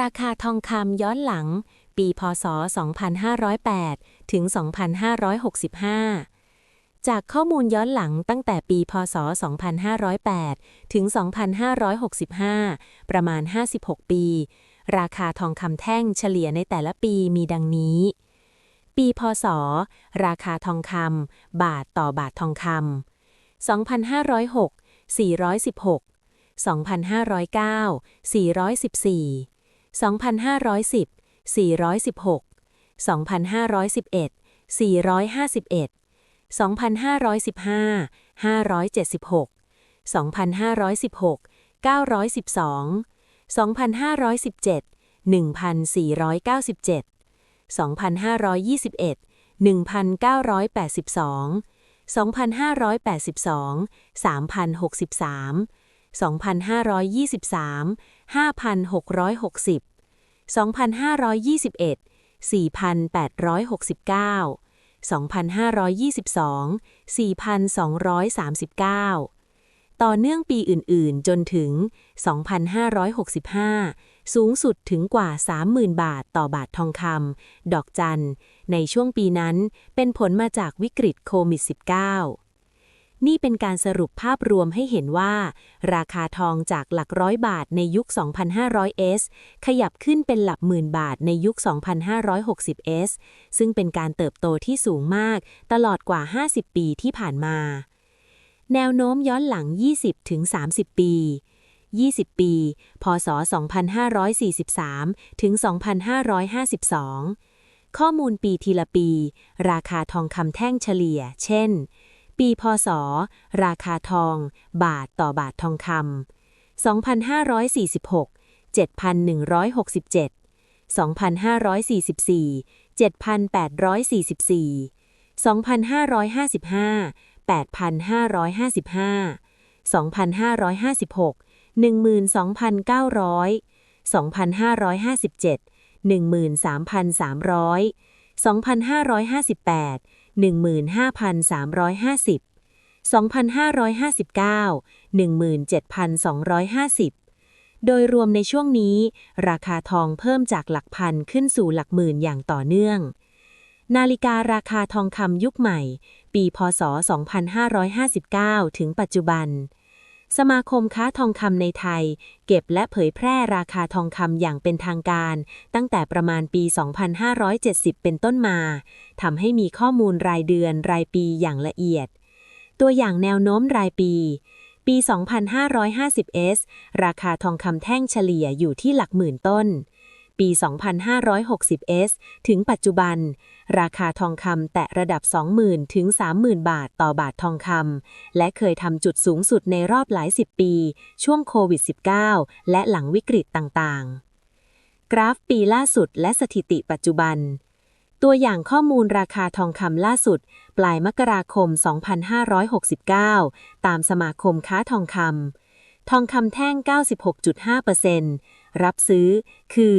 ราคาทองคำย้อนหลัง ปีพศ 2508 ถึง 2565 จากข้อมูลย้อนหลังตั้งแต่ปีพศ 2508 ถึง 2565 ประมาณ 56 ปี ราคาทองคำแท่งเฉลี่ยในแต่ละปีมีดังนี้ ปีพศ ราคาทองคำบาทต่อบาททองคำ2506 416 2509 414 2510 416 2511 451 2515 576 2516 912 2517 1497 2521 1982 2582 3063 2523 5,660 2521 4,869 2522 4,239 ต่อเนื่องปีอื่นๆ จนถึง 2,565 สูงสุดถึงกว่า 30,000 บาทต่อบาททองคำ ดอกจัน ในช่วงปีนั้นเป็นผลมาจากวิกฤตโควิด -19 นี่เป็นการสรุปภาพรวมให้เห็นว่า ราคาทองจากหลักร้อยบาทในยุค 2,500s ขยับขึ้นเป็นหลักหมื่นบาทในยุค 2,560s ซึ่งเป็นการเติบโตที่สูงมากตลอดกว่า 50 ปีที่ผ่านมา แนวโน้มย้อนหลัง 20-30 ปี 20 ปี พศ 2543 ถึง 2552 ข้อมูลปีทีละปี ราคาทองคำแท่งเฉลี่ย เช่น ปีพศ ราคาทอง บาทต่อบาททองคำ2546 7,167 2544 7,844 2555 8,555 2556 12,900 2557 13,300 2558 15,350 2,559 17,250 โดยรวมในช่วงนี้ ราคาทองเพิ่มจากหลักพันขึ้นสู่หลักหมื่นอย่างต่อเนื่อง นาฬิการาคาทองคำยุคใหม่ ปีพศ 2559 ถึงปัจจุบัน สมาคมค้าทองคำในไทย เก็บและเผยแพร่ราคาทองคำอย่างเป็นทางการ ตั้งแต่ประมาณปี 2570 เป็นต้นมาทำให้มีข้อมูลรายเดือนรายปีอย่างละเอียด ตัวอย่างแนวโน้มรายปี ปี 2550s ราคาทองคำแท่งเฉลี่ยอยู่ที่หลักหมื่นต้น ปี 2560s ถึงปัจจุบัน ราคาทองคำแตะระดับ 20,000 ถึง 30,000 บาทต่อบาททองคำ และเคยทำจุดสูงสุดในรอบหลายสิบปี ช่วงโควิด -19 และหลังวิกฤตต่างๆ กราฟปีล่าสุดและสถิติปัจจุบันตัวอย่างข้อมูลราคาทองคำล่าสุด ปลายมกราคม 2569 ตามสมาคมค้าทองคำ ทองคำแท่ง 96.5%รับซื้อคือ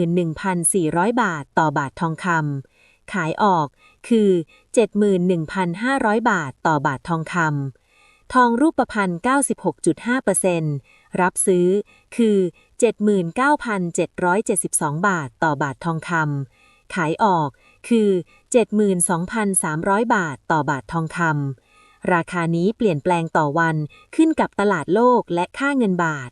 71,400 บาทต่อบาททองคำขายออกคือ 71,500 บาทต่อบาททองคำทองรูปพรรณ96.5%รับซื้อคือ 79,772 บาทต่อบาททองคำขายออกคือ 72,300 บาทต่อบาททองคำ ราคานี้เปลี่ยนแปลงต่อวันขึ้นกับตลาดโลกและค่าเงินบาท